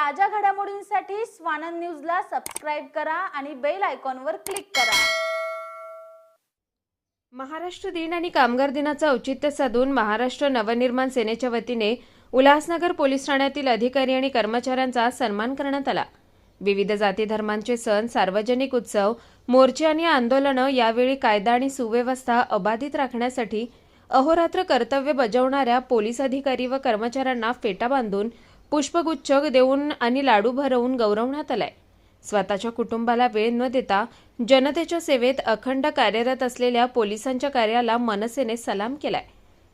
ताज्या घडामोडींसाठी स्वानंद न्यूजला सबस्क्राईब करा आणि बेल आयकॉनवर क्लिक करा. महाराष्ट्र दिन आणि कामगार दिनाचं औचित्य साधून महाराष्ट्र नवनिर्माण सेनेच्या वतीने उल्हासनगर पोलीस ठाण्यातील अधिकारी आणि कर्मचाऱ्यांचा सन्मान करण्यात आला. विविध जाती धर्मांचे सण सार्वजनिक उत्सव मोर्चे आणि आंदोलनं यावेळी कायदा आणि सुव्यवस्था अबाधित राखण्यासाठी अहोरात्र कर्तव्य बजावणाऱ्या पोलीस अधिकारी व कर्मचाऱ्यांना फेटा बांधून पुष्पगुच्छ देऊन आणि लाडू भरवून गौरवण्यात आलाय. स्वतःच्या कुटुंबाला वेळ न देता जनतेच्या सेवेत अखंड कार्यरत असलेल्या पोलिसांच्या कार्याला मनसेने सलाम केलाय.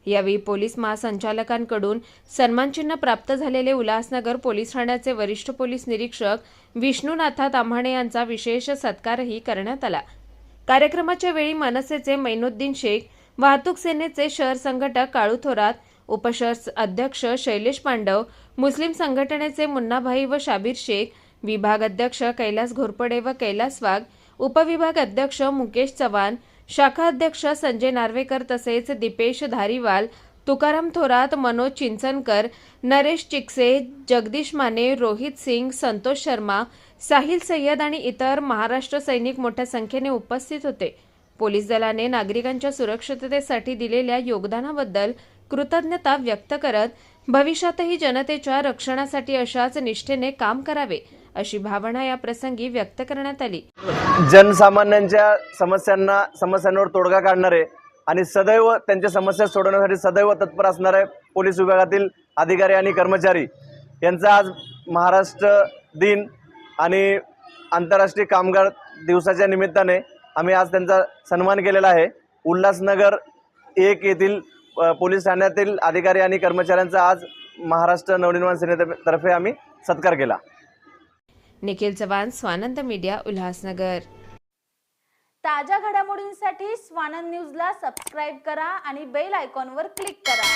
यावेळी पोलीस महासंचालकांकडून सन्मानचिन्ह प्राप्त झालेले उल्हासनगर पोलीस ठाण्याचे वरिष्ठ पोलीस निरीक्षक विष्णुनाथा ताम्हाणे यांचा विशेष सत्कारही करण्यात आला. कार्यक्रमाच्या वेळी मनसेचे मैनुद्दीन शेख वाहतूक सेनेचे शहर संघटक काळू थोरात उपशहर अध्यक्ष शैलेश पांडव मुस्लिम संघटनेचे मुन्नाभाई व शाबीर शेख विभाग अध्यक्ष कैलास घोरपडे व कैलास वाघ उपविभाग अध्यक्ष मुकेश चव्हाण शाखा अध्यक्ष संजय नार्वेकर तसेच दीपेश धारीवाल तुकाराम थोरात मनोज चिंचनकर नरेश चिकसे जगदीश माने रोहित सिंग संतोष शर्मा साहिल सय्यद आणि इतर महाराष्ट्र सैनिक मोठ्या संख्येने उपस्थित होते. पोलीस दलाने नागरिकांच्या सुरक्षिततेसाठी दिलेल्या योगदानाबद्दल कृतज्ञता व्यक्त करत भविष्यातही जनतेच्या रक्षणासाठी अशाच निष्ठेने काम करावे अशी भावना या प्रसंगी व्यक्त करण्यात आली. जनसामान्यांच्या समस्यांना समस्यांवर तोडगा काढणारे आणि सदैव त्यांच्या समस्या सोडवण्यासाठी सदैव तत्पर असणारे पोलीस विभागातील अधिकारी आणि कर्मचारी यांचा आज महाराष्ट्र दिन आणि आंतरराष्ट्रीय कामगार दिवसाच्या निमित्ताने आम्ही आज त्यांचा सन्मान केलेला आहे. उल्हासनगर एक येथील पोलीस ठाण्यातील अधिकारी आणि कर्मचाऱ्यांचा आज महाराष्ट्र नवनिर्माण सेनेतर्फे आम्ही सत्कार केला. निखिल चव्हाण स्वानंद मीडिया उल्हासनगर. ताज्या घडामोडींसाठी स्वानंद न्यूजला सबस्क्राईब करा आणि बेल आयकॉनवर क्लिक करा.